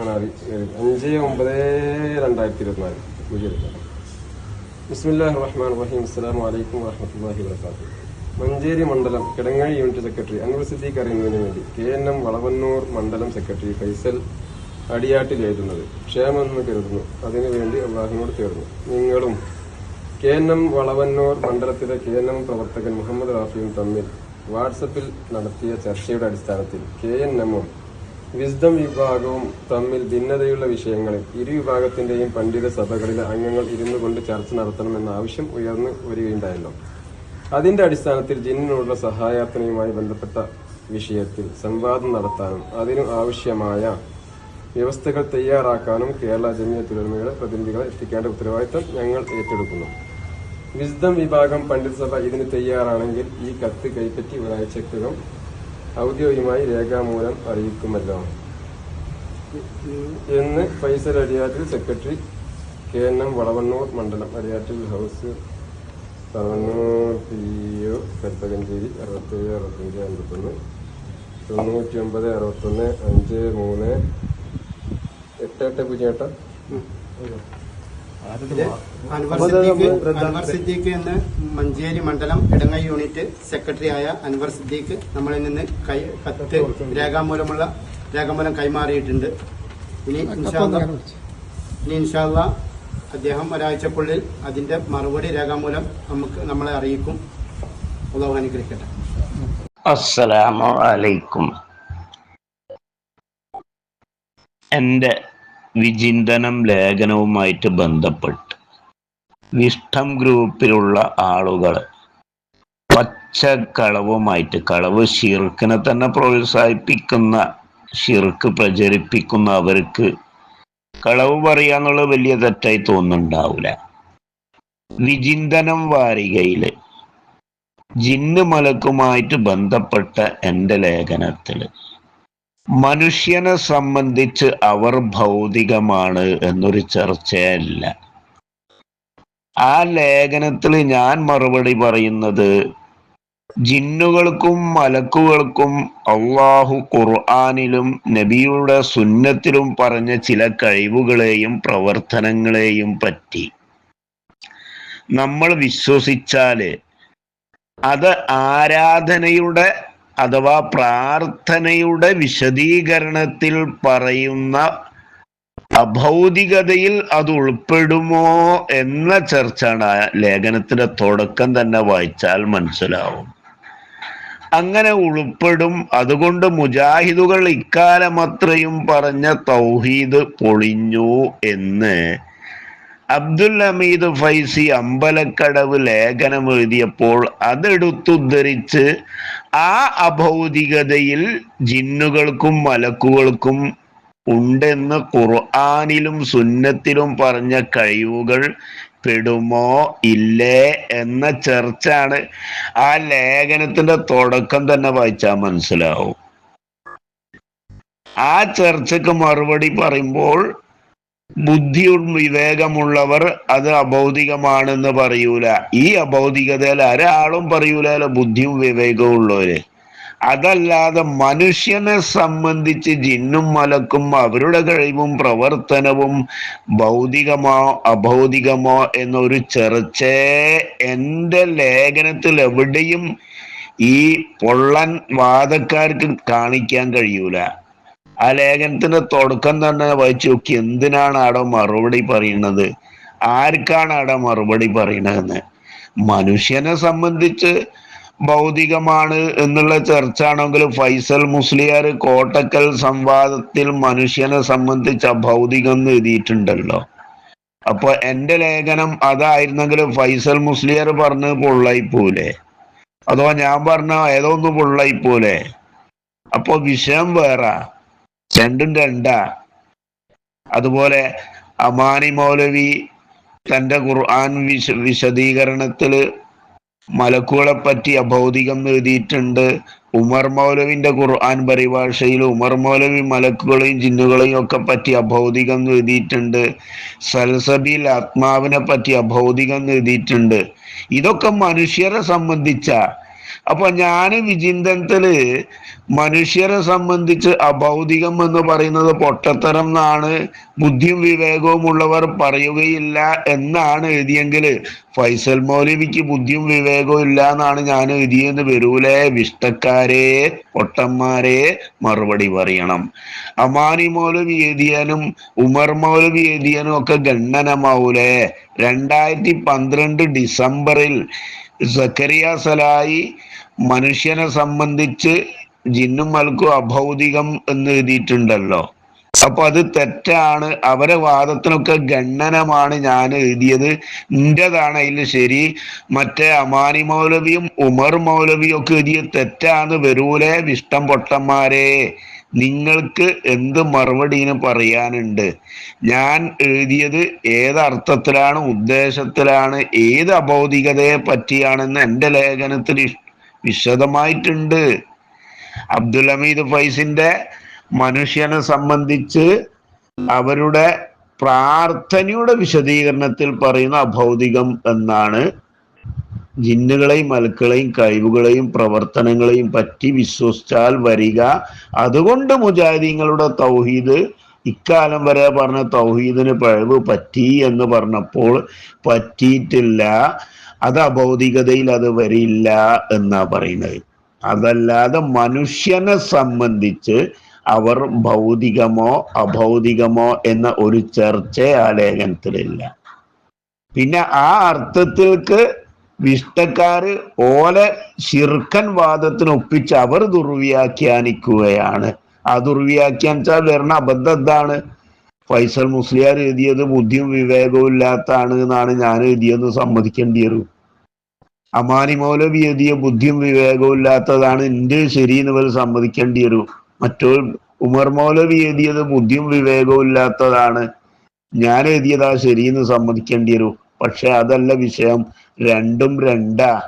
അഞ്ച് ഒമ്പത് രണ്ടായിരത്തി ഇരുപത്തിനാല്. ബിസ്മില്ലാഹി റഹ്മാൻ റഹീം. അസ്സലാം വലൈക്കും വാഹമത്തല്ലാഹി വാത്തു മഞ്ചേരി മണ്ഡലം കിടങ്ങാഴി യൂണിറ്റ് സെക്രട്ടറി അൻവർ സിദ്ദീഖ് അറിയുന്നതിന് വേണ്ടി കെ എൻ എം വളവന്നൂർ മണ്ഡലം സെക്രട്ടറി ഫൈസൽ അടിയാട്ടിൽ എഴുതുന്നത്. ക്ഷേമെന്ന് കരുതുന്നു. അതിനുവേണ്ടി അള്ളാഹിനോട് ചേർന്നു. നിങ്ങളും കെ എൻ എം വളവന്നൂർ മണ്ഡലത്തിലെ കെ എൻ എം പ്രവർത്തകൻ മുഹമ്മദ് റാഫിയും തമ്മിൽ വാട്സപ്പിൽ നടത്തിയ ചർച്ചയുടെ അടിസ്ഥാനത്തിൽ കെ എൻ എമ്മും വിസ്ഡം വിഭാഗവും തമ്മിൽ ഭിന്നതയുള്ള വിഷയങ്ങളിൽ ഇരു വിഭാഗത്തിന്റെയും പണ്ഡിത സഭകളിലെ അംഗങ്ങൾ ഇരുന്നു കൊണ്ട് ചർച്ച നടത്തണമെന്ന ആവശ്യം ഉയർന്നു വരികയുണ്ടായല്ലോ. അതിന്റെ അടിസ്ഥാനത്തിൽ ജിന്നിനുള്ള സഹായാർത്ഥനയുമായി ബന്ധപ്പെട്ട വിഷയത്തിൽ സംവാദം നടത്താനും അതിനു ആവശ്യമായ വ്യവസ്ഥകൾ തയ്യാറാക്കാനും കേരള ജമിയത്തുലമയുടെ പ്രതിനിധികളെ എത്തിക്കേണ്ട ഉത്തരവാദിത്തം ഞങ്ങൾ ഏറ്റെടുക്കുന്നു. വിസ്ഡം വിഭാഗം പണ്ഡിത സഭ ഇതിന് തയ്യാറാണെങ്കിൽ ഈ കത്ത് കൈപ്പറ്റി ഒരാഴ്ചക്കകം ഔദ്യോഗികമായി രേഖാമൂലം അറിയിക്കുമല്ലോ. എന്ന് Faisal Adiyattil secretary K N M Valavannur മണ്ഡലം Adiyattil house Valavannur P O Kalpakanchery അറുപത്തേഴ് അറുപത്തഞ്ച് അൻപത്തൊന്ന് തൊണ്ണൂറ്റി ഒമ്പത് അറുപത്തൊന്ന് അഞ്ച് മൂന്ന് എട്ട് എട്ട് പൂജ്യം എട്ട്? അൻവർ സിദ്ദീഖ് അൻവർ സിദ്ദീഖ് എന്ന് മഞ്ചേരി മണ്ഡലം ഇടങ്ങ യൂണിറ്റ് സെക്രട്ടറി ആയ അൻവർ സിദ്ദീഖ് നമ്മളിൽ നിന്ന് കൈ കത്ത് രേഖാമൂലമുള്ള രേഖാമൂലം കൈമാറിയിട്ടുണ്ട്. ഇനി ഇനി ഇൻഷാല്ല അദ്ദേഹം ഒരാഴ്ചക്കുള്ളിൽ അതിന്റെ മറുപടി രേഖാമൂലം നമുക്ക് നമ്മളെ അറിയിക്കും. അള്ളാഹു അനുഗ്രഹിക്കട്ടെ. അസ്സലാമു അലൈക്കും. എന്റെ വിചിന്തനം ലേഖനവുമായിട്ട് ബന്ധപ്പെട്ട്. വിഷ്ടം ഗ്രൂപ്പിലുള്ള ആളുകൾ പച്ചക്കളവുമായിട്ട് കളവ് ഷിർക്കിനെ തന്നെ പ്രോത്സാഹിപ്പിക്കുന്ന ഷിർക്ക് പ്രചരിപ്പിക്കുന്ന അവർക്ക് കളവ് പറയാന്നുള്ള വലിയ തെറ്റായി തോന്നുന്നുണ്ടാവില്ല. വിചിന്തനം വാരികയിൽ ജിന്ന് മലക്കുമായിട്ട് ബന്ധപ്പെട്ട എന്റെ ലേഖനത്തിൽ മനുഷ്യനെ സംബന്ധിച്ച് അവർ ഭൗതികമാണ് എന്നൊരു ചർച്ചയല്ല. ആ ലേഖനത്തിൽ ഞാൻ മറുപടി പറയുന്നത് ജിന്നുകൾക്കും മലക്കുകൾക്കും അള്ളാഹു ഖുർആാനിലും നബിയുടെ സുന്നത്തിലും പറഞ്ഞ ചില കഴിവുകളെയും പ്രവർത്തനങ്ങളെയും പറ്റി. നമ്മൾ വിശ്വസിച്ചാൽ അത് ആരാധനയുടെ അഥവാ പ്രാർത്ഥനയുടെ വിശദീകരണത്തിൽ പറയുന്ന അഭൗതികതയിൽ അത് ഉൾപ്പെടുമോ എന്ന ചർച്ചയാണ് ആ ലേഖനത്തിന്റെ തുടക്കം തന്നെ വായിച്ചാൽ മനസ്സിലാവും. അങ്ങനെ ഉൾപ്പെടും. അതുകൊണ്ട് മുജാഹിദുകൾ ഇക്കാലമത്രയും പറഞ്ഞ തൗഹീദ് പൊളിഞ്ഞു എന്ന് അബ്ദുൽ അമീദ് ഫൈസി അമ്പലക്കടവ് ലേഖനം എഴുതിയപ്പോൾ അതെടുത്തുദ്ധരിച്ച് ആ അഭൗതികതയിൽ ജിന്നുകൾക്കും മലക്കുകൾക്കും ഉണ്ടെന്ന് ഖുർആാനിലും സുന്നത്തിലും പറഞ്ഞ കഴിവുകൾ പെടുമോ ഇല്ലേ എന്ന ചർച്ചാണ് ആ ലേഖനത്തിന്റെ തുടക്കം തന്നെ വായിച്ചാൽ മനസ്സിലാവും. ആ ചർച്ചക്ക് മറുപടി പറയുമ്പോൾ ബുദ്ധിയും വിവേകമുള്ളവർ അത് അഭൗതികമാണെന്ന് പറയൂല. ഈ അഭൗതികതയിൽ ഒരാളും പറയൂല ബുദ്ധിയും വിവേകവും ഉള്ളവര്. അതല്ലാതെ മനുഷ്യനെ സംബന്ധിച്ച് ജിന്നും മലക്കും അവരുടെ കഴിവും പ്രവർത്തനവും ഭൗതികമോ അഭൗതികമോ എന്നൊരു ചെറുച്ചേ എന്റെ ലേഖനത്തിൽ എവിടെയും ഈ പൊള്ളൻ വാദക്കാർക്ക് കാണിക്കാൻ കഴിയൂല. ആ ലേഖനത്തിന്റെ തുടക്കം തന്നെ വായിച്ചു നോക്കി എന്തിനാണ് അവിടെ മറുപടി പറയുന്നത്? ആർക്കാണ് അവിടെ മറുപടി പറയണതെന്ന്? മനുഷ്യനെ സംബന്ധിച്ച് ഭൗതികമാണ് എന്നുള്ള ചർച്ച ആണെങ്കിൽ ഫൈസൽ മുസ്ലിയാർ കോട്ടക്കൽ സംവാദത്തിൽ മനുഷ്യനെ സംബന്ധിച്ച അഭൗതികം എന്ന് എഴുതിയിട്ടുണ്ടല്ലോ. അപ്പൊ എന്റെ ലേഖനം അതായിരുന്നെങ്കിൽ ഫൈസൽ മുസ്ലിയാർ പറഞ്ഞ് പൊള്ളായിപ്പോലേ പോലെ അതോ ഞാൻ പറഞ്ഞ ഏതോ ഒന്ന് പൊള്ളായിപ്പോലെ അപ്പൊ വിഷയം വേറെ. രണ്ടും രണ്ടാ. അതുപോലെ അമാനി മൗലവി തന്റെ ഖുർആൻ വിശ വിശദീകരണത്തിൽ മലക്കുകളെ പറ്റി അഭൗതികം എഴുതിയിട്ടുണ്ട്. ഉമർ മൗലവിന്റെ ഖുർആൻ പരിഭാഷയിൽ ഉമർ മൗലവി മലക്കുകളെയും ജിന്നുകളെയും ഒക്കെ പറ്റി അഭൗതികം എഴുതിയിട്ടുണ്ട്. സൽസബിൽ ആത്മാവിനെ പറ്റി അഭൗതികം എഴുതിയിട്ടുണ്ട്. ഇതൊക്കെ മനുഷ്യരെ സംബന്ധിച്ച അപ്പൊ ഞാൻ വിചിന്തനത്തിൽ മനുഷ്യരെ സംബന്ധിച്ച് അഭൗതികം എന്ന് പറയുന്നത് പൊട്ടത്തരം എന്നാണ് ബുദ്ധിയും വിവേകവും ഉള്ളവർ പറയുകയില്ല എന്നാണ് എഴുതിയെങ്കിൽ. ഫൈസൽ മൗലവിക്ക് ബുദ്ധിയും വിവേകവും ഇല്ല എന്നാണ് ഞാൻ എഴുതിയെന്ന് വരൂലേ വിഷ്ടക്കാരെ പൊട്ടന്മാരെ മറുപടി പറയണം. അമാനി മൗലവി എഴുതിയാനും ഉമർ മൗലവി എഴുതിയാനും ഒക്കെ ഗണ്ണനമാവൂലേ. രണ്ടായിരത്തി പന്ത്രണ്ട് ഡിസംബറിൽ സക്കരിയ സലായി മനുഷ്യനെ സംബന്ധിച്ച് ജിന്നും മൽക്കും അഭൗതികം എന്ന് എഴുതിയിട്ടുണ്ടല്ലോ. അപ്പൊ അത് തെറ്റാണ്. അവരെ വാദത്തിനൊക്കെ ഗണ്ണനമാണ് ഞാൻ എഴുതിയത്. എന്റേതാണ് അതിൽ ശരി. മറ്റേ അമാനി മൗലവിയും ഉമർ മൗലവിയും ഒക്കെ എഴുതിയ തെറ്റാന്ന് വരൂലേ വിഷ്ടം പൊട്ടന്മാരെ. നിങ്ങൾക്ക് എന്ത് മറുപടിന് പറയാനുണ്ട്? ഞാൻ എഴുതിയത് ഏത് അർത്ഥത്തിലാണ് ഉദ്ദേശത്തിലാണ് ഏത് അഭൗതികതയെ പറ്റിയാണെന്ന് എന്റെ ലേഖനത്തിൽ വിശദമായിട്ടുണ്ട്. അബ്ദുൽ ഹമീദ് ഫൈസിന്റെ മനുഷ്യനെ സംബന്ധിച്ച് അവരുടെ പ്രാർത്ഥനയുടെ വിശദീകരണത്തിൽ പറയുന്ന അഭൗതികം എന്നാണ് ജിന്നുകളെയും മലക്കളെയും കഴിവുകളെയും പ്രവർത്തനങ്ങളെയും പറ്റി വിശ്വസിച്ചാൽ വരിക. അതുകൊണ്ട് മുജാഹിദീങ്ങളുടെ തൗഹീദ് ഇക്കാലം വരെ പറഞ്ഞ തൗഹീദിന് പിഴവ് പറ്റി എന്ന് പറഞ്ഞപ്പോൾ പറ്റിയിട്ടില്ല. അത് അഭൗതികതയിൽ അത് വരില്ല എന്നാ പറയുന്നത്. അതല്ലാതെ മനുഷ്യനെ സംബന്ധിച്ച് അവർ ഭൗതികമോ അഭൗതികമോ എന്ന ഒരു ചർച്ച ആ ലേഖനത്തിലില്ല പിന്നെ ആ അർത്ഥത്തിലേക്ക് വിഷ്ടക്കാര് ഓലെ ശിർക്കൻ വാദത്തിന് ഒപ്പിച്ച് അവർ ദുർവ്യാഖ്യാനിക്കുകയാണ്. ആ ദുർവ്യാഖ്യാനിച്ചാൽ വരുന്ന അബദ്ധം എന്താണ്? ഫൈസൽ മുസ്ലിയാർ എഴുതിയത് ബുദ്ധിയും വിവേകവും ഇല്ലാത്താണ് എന്നാണ് ഞാൻ എഴുതിയെന്ന് സമ്മതിക്കേണ്ടി വരും. അമാനി മൗലവി എഴുതിയ ബുദ്ധിയും വിവേകവും ഇല്ലാത്തതാണ് എന്റെ ശരി എന്ന് ഇവർ സമ്മതിക്കേണ്ടി വരും. മറ്റോ ഉമർ മൗലവി എഴുതിയത് ബുദ്ധിയും വിവേകവും ഇല്ലാത്തതാണ് ഞാൻ എഴുതിയത് ആ ശരിയെന്ന് സമ്മതിക്കേണ്ടി വരും. പക്ഷെ അതല്ല വിഷയം. രണ്ടും രണ്ടാ.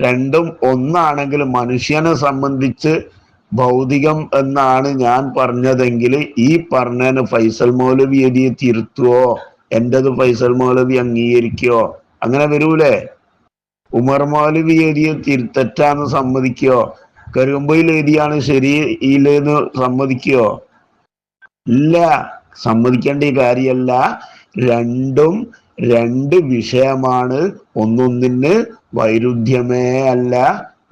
രണ്ടും ഒന്നാണെങ്കിൽ മനുഷ്യനെ സംബന്ധിച്ച് ഭൗതികം എന്നാണ് ഞാൻ പറഞ്ഞതെങ്കിൽ ഈ പറഞ്ഞതിന് ഫൈസൽ മൗലവി എഴുതിയെ തിരുത്തുവോ? എന്റെത് ഫൈസൽ മൗലവി അംഗീകരിക്കോ? അങ്ങനെ വരൂലേ? ഉമർ മൗലവി എഴുതിയ തിരുത്തെറ്റാന്ന് സമ്മതിക്കുവോ സമ്മതിക്കോ? കരുമ്പയിൽ എഴുതിയാണ് ശരി ഇല്ലെന്ന് സമ്മതിക്കോ? ഇല്ല. സമ്മതിക്കേണ്ട കാര്യമല്ല രണ്ടും രണ്ട് വിഷയമാണ്. ഒന്നൊന്നിന് വൈരുദ്ധ്യമേ അല്ല.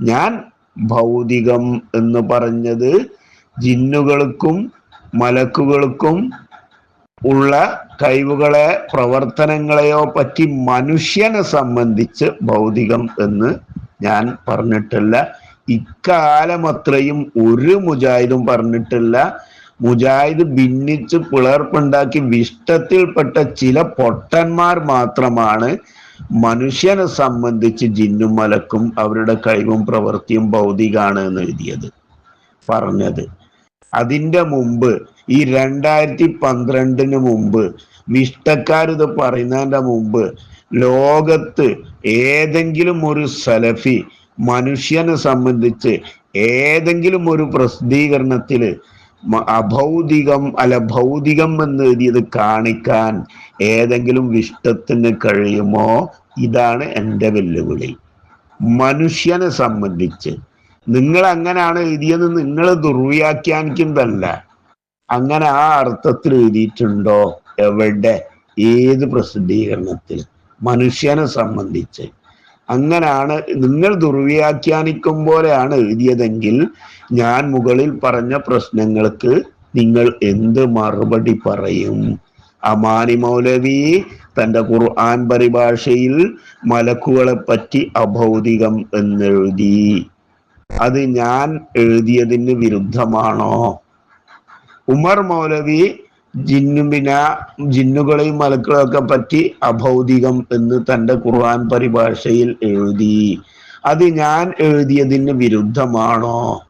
ഞാൻ ഭൗതികം എന്ന് പറഞ്ഞത് ജിന്നുകൾക്കും മലക്കുകൾക്കും ഉള്ള കഴിവുകളെ പ്രവർത്തനങ്ങളെയോ പറ്റി മനുഷ്യനെ സംബന്ധിച്ച് ഭൗതികം എന്ന് ഞാൻ പറഞ്ഞിട്ടില്ല. ഇക്കാലം അത്രയും ഒരു മുജാഹിദും പറഞ്ഞിട്ടില്ല. മുജാഹിദ് ഭിന്നിച്ച് പിളർപ്പുണ്ടാക്കി വിഷ്ടത്തിൽപ്പെട്ട ചില പൊട്ടന്മാർ മാത്രമാണ് മനുഷ്യനെ സംബന്ധിച്ച് ജിന്നും മലക്കും അവരുടെ കഴിവും പ്രവൃത്തിയും ഭൗതികമാണ് എന്ന് എഴുതിയത് പറഞ്ഞത്. അതിന്റെ മുമ്പ് ഈ രണ്ടായിരത്തി പന്ത്രണ്ടിന് മുമ്പ് വിഷ്ടക്കാരിത് പറയുന്നതിന്റെ മുമ്പ് ലോകത്ത് ഏതെങ്കിലും ഒരു സലഫി മനുഷ്യനെ സംബന്ധിച്ച് ഏതെങ്കിലും ഒരു പ്രസിദ്ധീകരണത്തിൽ മ- അഭൗതികം അല്ല ഭൗതികം എന്ന് എഴുതിയത് കാണിക്കാൻ ഏതെങ്കിലും വിഷ്ടത്തിന് കഴിയുമോ? ഇതാണ് എന്റെ വെല്ലുവിളി. മനുഷ്യനെ സംബന്ധിച്ച്. നിങ്ങൾ അങ്ങനെയാണ് എഴുതിയത് നിങ്ങൾ ദുർവ്യാഖ്യാനിക്കുന്നതല്ല. അങ്ങനെ ആ അർത്ഥത്തിൽ എഴുതിയിട്ടുണ്ടോ? എവിടെ? ഏത് പ്രസിദ്ധീകരണത്തിൽ? മനുഷ്യനെ സംബന്ധിച്ച്. അങ്ങനാണ് നിങ്ങൾ ദുർവ്യാഖ്യാനിക്കും പോലെയാണ് എഴുതിയതെങ്കിൽ ഞാൻ മുകളിൽ പറഞ്ഞ പ്രശ്നങ്ങൾക്ക് നിങ്ങൾ എന്ത് മറുപടി പറയും? അമാനി മൗലവി തന്റെ ഖുർആൻ പരിഭാഷയിൽ മലക്കുകളെ പറ്റി അഭൗതികം എന്നെഴുതി. അത് ഞാൻ എഴുതിയതിന് വിരുദ്ധമാണോ? ഉമർ മൗലവി ജിന്നുബിന ജിന്നുകളെയും മലക്കുകളെയും ഒക്കെ പറ്റി അഭൗതികം എന്ന് തന്റെ ഖുർആൻ പരിഭാഷയിൽ എഴുതി. അത് ഞാൻ എഴുതിയതിന് വിരുദ്ധമാണോ?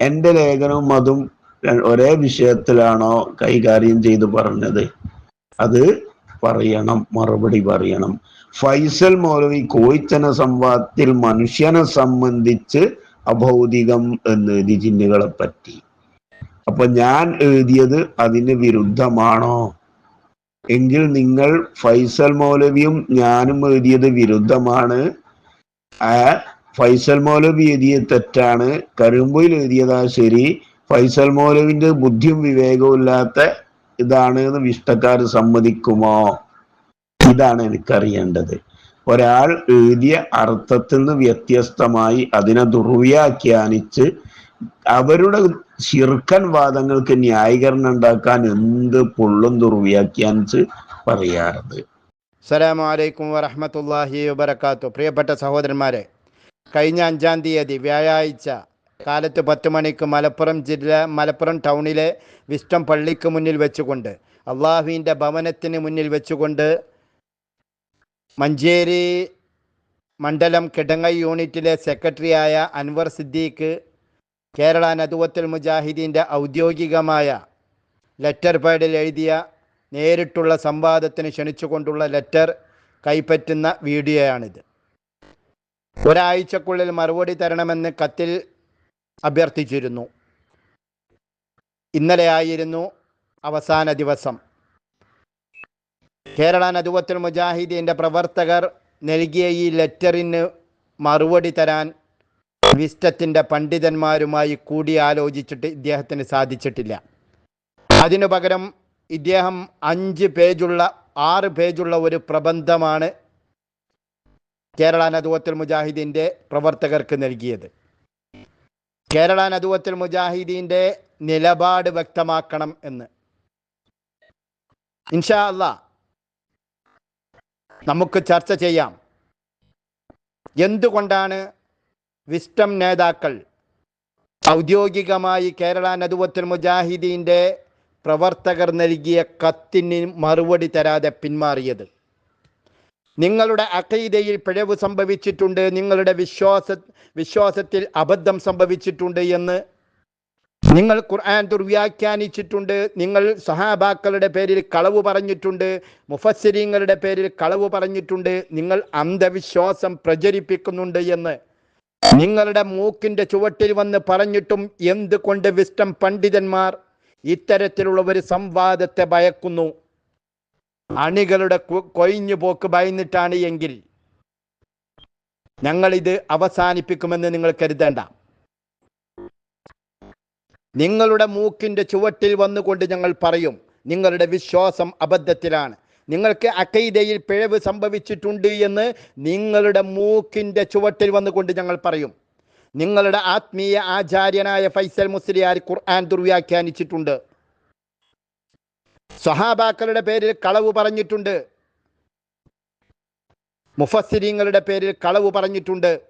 എന്റെ ലേഖനവും അതും ഒരേ വിഷയത്തിലാണോ കൈകാര്യം ചെയ്ത് പറഞ്ഞത്? അത് പറയണം മറുപടി പറയണം. ഫൈസൽ മൗലവി കോയിച്ചന സംവാദത്തിൽ മനുഷ്യനെ സംബന്ധിച്ച് അഭൗതികം എന്ന് എഴുതി ജിന്നുകളെ പറ്റി. അപ്പൊ ഞാൻ എഴുതിയത് അതിന് വിരുദ്ധമാണോ? എങ്കിൽ നിങ്ങൾ ഫൈസൽ മൗലവിയും ഞാനും എഴുതിയത് വിരുദ്ധമാണ്. ആ ഫൈസൽ മൗലവി എഴുതിയ തെറ്റാണ്. കരുമ്പയിൽ എഴുതിയതാ ശരി. ഫൈസൽ മൗലവിന്റെ ബുദ്ധിയും വിവേകവും ഇല്ലാത്ത ഇതാണ് എന്ന് വിഷ്ടക്കാർ സമ്മതിക്കുമോ? ഇതാണ് എനിക്കറിയേണ്ടത്. ഒരാൾ എഴുതിയ അർത്ഥത്തിൽ നിന്ന് വ്യത്യസ്തമായി അതിനെ ദുർവ്യാഖ്യാനിച്ച് അവരുടെ ശിർക്കൻ വാദങ്ങൾക്ക് ന്യായീകരണം ഉണ്ടാക്കാൻ എന്ത് പൊള്ളും ദുർവ്യാഖ്യാനിച്ച് പറയാറുണ്ട്. അസ്സലാമു അലൈക്കും വറഹമത്തല്ലാഹി വബർക്കാത്തു പ്രിയപ്പെട്ട സഹോദരന്മാരെ കഴിഞ്ഞ അഞ്ചാം തീയതി വ്യാഴാഴ്ച കാലത്ത് പത്ത് മണിക്ക് മലപ്പുറം ജില്ല മലപ്പുറം ടൗണിലെ വിസ്റ്റം പള്ളിക്ക് മുന്നിൽ വെച്ചുകൊണ്ട് അള്ളാഹുവിന്റെ ഭവനത്തിന് മുന്നിൽ വെച്ചുകൊണ്ട് മഞ്ചേരി മണ്ഡലം കിടങ്ങ യൂണിറ്റിലെ സെക്രട്ടറിയായ അൻവർ സിദ്ദീഖ് കേരള നദുവത്തുൽ മുജാഹിദീന്റെ ഔദ്യോഗികമായ ലെറ്റർ പാഡിൽ എഴുതിയ നേരിട്ടുള്ള സംവാദത്തിന് ക്ഷണിച്ചുകൊണ്ടുള്ള ലെറ്റർ കൈപ്പറ്റുന്ന വീഡിയോയാണിത്. ഒരാഴ്ചക്കുള്ളിൽ മറുപടി തരണമെന്ന് കത്തിൽ അഭ്യർത്ഥിച്ചിരുന്നു. ഇന്നലെയായിരുന്നു അവസാന ദിവസം. കേരള നദുവത്തുൽ മുജാഹിദീന്റെ പ്രവർത്തകർ നൽകിയ ഈ ലെറ്ററിന് മറുപടി തരാൻ വിസ്റ്റത്തിന്റെ പണ്ഡിതന്മാരുമായി കൂടിയാലോചിച്ചിട്ട് ഇദ്ദേഹത്തിന് സാധിച്ചിട്ടില്ല. അതിനു പകരം ഇദ്ദേഹം അഞ്ച് പേജുള്ള ആറ് പേജുള്ള ഒരു പ്രബന്ധമാണ് കേരള നദുവത്തുൽ മുജാഹിദീന്റെ പ്രവർത്തകർക്ക് നൽകിയത്. കേരള നദുവത്തുൽ മുജാഹിദീന്റെ നിലപാട് വ്യക്തമാക്കണം എന്ന്. ഇൻഷാ അല്ല നമുക്ക് ചർച്ച ചെയ്യാം. എന്തുകൊണ്ടാണ് വിസ്റ്റം നേതാക്കൾ. ഔദ്യോഗികമായി കേരള നദുവത്തുൽ മുജാഹിദീന്റെ പ്രവർത്തകർ നൽകിയ കത്തിന് മറുപടി തരാതെ പിന്മാറിയത്. നിങ്ങളുടെ അക്കൈതയിൽ പിഴവ് സംഭവിച്ചിട്ടുണ്ട് നിങ്ങളുടെ വിശ്വാസ വിശ്വാസത്തിൽ അബദ്ധം സംഭവിച്ചിട്ടുണ്ട് എന്ന് നിങ്ങൾ ഖുർആൻ ദുർവ്യാഖ്യാനിച്ചിട്ടുണ്ട് നിങ്ങൾ സഹാബാക്കളുടെ പേരിൽ കളവ് പറഞ്ഞിട്ടുണ്ട് മുഫസ്സിരിങ്ങളുടെ പേരിൽ കളവ് പറഞ്ഞിട്ടുണ്ട് നിങ്ങൾ അന്ധവിശ്വാസം പ്രചരിപ്പിക്കുന്നുണ്ട് എന്ന് നിങ്ങളുടെ മൂക്കിന്റെ ചുവട്ടിൽ വന്ന് പറഞ്ഞിട്ടും എന്തുകൊണ്ട് വിസ്റ്റം പണ്ഡിതന്മാർ ഇത്തരത്തിലുള്ള ഒരു സംവാദത്തെ ഭയക്കുന്നു? അണികളുടെ കൊഴിഞ്ഞു പോക്ക് ഭയന്നിട്ടാണ് എങ്കിൽ ഞങ്ങളിത് അവസാനിപ്പിക്കുമെന്ന് നിങ്ങൾ കരുതേണ്ട. നിങ്ങളുടെ മൂക്കിന്റെ ചുവട്ടിൽ വന്നുകൊണ്ട് ഞങ്ങൾ പറയും നിങ്ങളുടെ വിശ്വാസം അബദ്ധത്തിലാണ്. നിങ്ങൾക്ക് അക്കൈതയിൽ പിഴവ് സംഭവിച്ചിട്ടുണ്ട് എന്ന് നിങ്ങളുടെ മൂക്കിന്റെ ചുവട്ടിൽ വന്നുകൊണ്ട് ഞങ്ങൾ പറയും. നിങ്ങളുടെ ആത്മീയ ആചാര്യനായ ഫൈസൽ മുസ്ലിയാർ ഖുർആൻ ദുർവ്യാഖ്യാനിച്ചിട്ടുണ്ട്. സ്വഹാബാക്കളുടെ പേരിൽ കളവ് പറഞ്ഞിട്ടുണ്ട്. മുഫസ്സിരിങ്ങളുടെ പേരിൽ കളവ് പറഞ്ഞിട്ടുണ്ട്.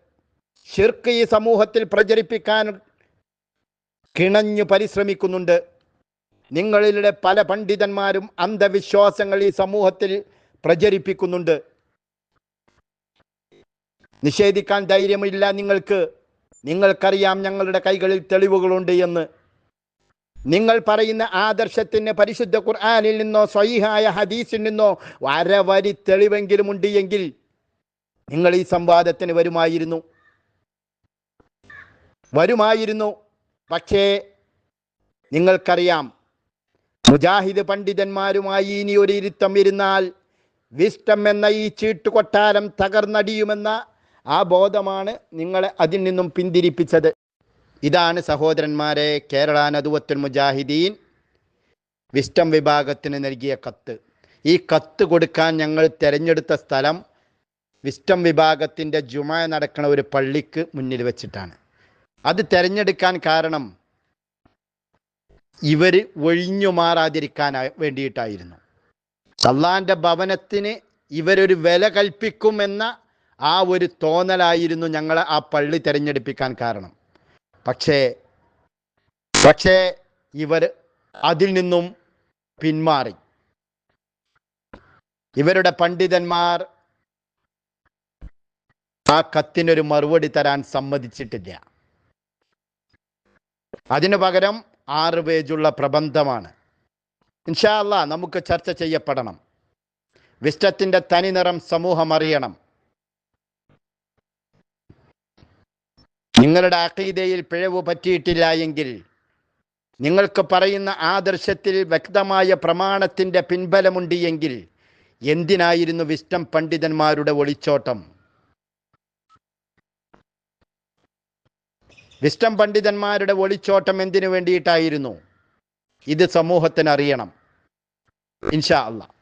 ഷിർക്ക് ഈ സമൂഹത്തിൽ പ്രചരിപ്പിക്കാൻ കിണഞ്ഞു പരിശ്രമിക്കുന്നുണ്ട്. നിങ്ങളിലെ പല പണ്ഡിതന്മാരും അന്ധവിശ്വാസങ്ങൾ ഈ സമൂഹത്തിൽ പ്രചരിപ്പിക്കുന്നുണ്ട്. നിഷേധിക്കാൻ ധൈര്യമില്ല നിങ്ങൾക്ക്. നിങ്ങൾക്കറിയാം ഞങ്ങളുടെ കൈകളിൽ തെളിവുകളുണ്ട് എന്ന്. നിങ്ങൾ പറയുന്ന ആദർശത്തിന് പരിശുദ്ധ ഖുർആാനിൽ നിന്നോ സ്വൈഹായ ഹദീസിൽ നിന്നോ വരവരി തെളിവെങ്കിലും ഉണ്ട് എങ്കിൽ നിങ്ങൾ ഈ സംവാദത്തിന് വരുമായിരുന്നു. വരുമായിരുന്നു. പക്ഷേ നിങ്ങൾക്കറിയാം മുജാഹിദ് പണ്ഡിതന്മാരുമായി ഇനി ഒരു ഇരുത്തം ഇരുന്നാൽ വിസ്റ്റം എന്ന ഈ ചീട്ടുകൊട്ടാരം തകർന്നടിയുമെന്ന ആ ബോധമാണ് നിങ്ങളെ അതിൽ നിന്നും പിന്തിരിപ്പിച്ചത്. ഇതാണ് സഹോദരന്മാരെ കേരള നദുവത്തുൽ മുജാഹിദീൻ വിസ്റ്റം വിഭാഗത്തിന് നൽകിയ കത്ത്. ഈ കത്ത് കൊടുക്കാൻ ഞങ്ങൾ തിരഞ്ഞെടുത്ത സ്ഥലം വിസ്റ്റം വിഭാഗത്തിന്റെ ജുമ നടക്കുന്ന ഒരു പള്ളിക്ക് മുന്നിൽ വെച്ചിട്ടാണ്. അത് തിരഞ്ഞെടുക്കാൻ കാരണം ഇവർ ഒഴിഞ്ഞു മാറാതിരിക്കാൻ വേണ്ടിയിട്ടായിരുന്നു. അള്ളാന്റെ ഭവനത്തിന് ഇവരൊരു വില കൽപ്പിക്കുമെന്ന ആ ഒരു തോന്നലായിരുന്നു ഞങ്ങളെ ആ പള്ളി തിരഞ്ഞെടുപ്പിക്കാൻ കാരണം. പക്ഷേ പക്ഷേ ഇവർ അതിൽ നിന്നും പിന്മാറി. ഇവരുടെ പണ്ഡിതന്മാർ ആ കത്തിനൊരു മറുപടി തരാൻ സമ്മതിച്ചിട്ടില്ല. അതിനു പകരം ആറ് പേജുള്ള പ്രബന്ധമാണ്. ഇൻഷാ അല്ലാ നമുക്ക് ചർച്ച ചെയ്യപ്പെടണം. വിസ്റ്റത്തിന്റെ തനിനിറം സമൂഹം അറിയണം. നിങ്ങളുടെ അഖീദയിൽ പിഴവ് പറ്റിയിട്ടില്ല എങ്കിൽ നിങ്ങൾക്ക് പറയുന്ന ആദർശത്തിൽ വ്യക്തമായ പ്രമാണത്തിന്റെ പിൻബലമുണ്ട് എങ്കിൽ എന്തിനായിരുന്നു വിസ്റ്റം പണ്ഡിതന്മാരുടെ ഒളിച്ചോട്ടം? വിസ്റ്റം പണ്ഡിതന്മാരുടെ ഒളിച്ചോട്ടം എന്തിനു വേണ്ടിയിട്ടായിരുന്നു? ഇത് സമൂഹത്തിന് അറിയണം ഇൻഷാ അള്ളാഹ്